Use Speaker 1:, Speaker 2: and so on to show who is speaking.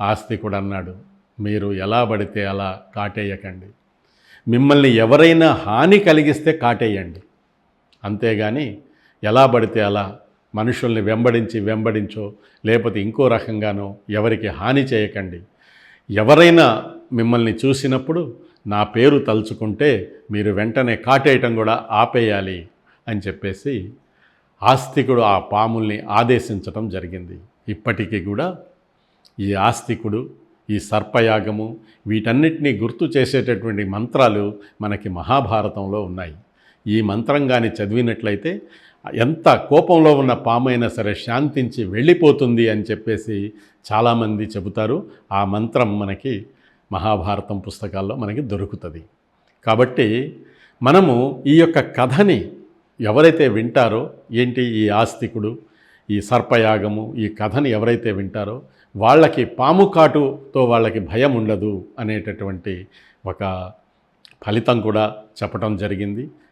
Speaker 1: ఆస్తికుడు అన్నాడు. మీరు ఎలా పడితే అలా కాటేయకండి. మిమ్మల్ని ఎవరైనా హాని కలిగిస్తే కాటేయండి. అంతేగాని ఎలా పడితే అలా మనుషుల్ని వెంబడించి వెంబడించో లేకపోతే ఇంకో రకంగానో ఎవరికి హాని చేయకండి. ఎవరైనా మిమ్మల్ని చూసినప్పుడు నా పేరు తలుచుకుంటే మీరు వెంటనే కాటేయటం కూడా ఆపేయాలి అని చెప్పేసి ఆస్తికుడు ఆ పాముల్ని ఆదేశించటం జరిగింది. ఇప్పటికీ కూడా ఈ ఆస్తికుడు ఈ సర్పయాగము వీటన్నిటినీ గుర్తు చేసేటటువంటి మంత్రాలు మనకి మహాభారతంలో ఉన్నాయి. ఈ మంత్రం కానీ చదివినట్లయితే ఎంత కోపంలో ఉన్న పామైనా సరే శాంతించి వెళ్ళిపోతుంది అని చెప్పేసి చాలామంది చెబుతారు. ఆ మంత్రం మనకి మహాభారతం పుస్తకాల్లో మనకి దొరుకుతుంది. కాబట్టి మనము ఈ యొక్క కథని ఎవరైతే వింటారో ఏంటి ఈ ఆస్తికుడు ఈ సర్పయాగము ఈ కథను ఎవరైతే వింటారో వాళ్ళకి పాము కాటుతో వాళ్ళకి భయం ఉండదు అనేటటువంటి ఒక ఫలితం కూడా చెప్పడం జరిగింది.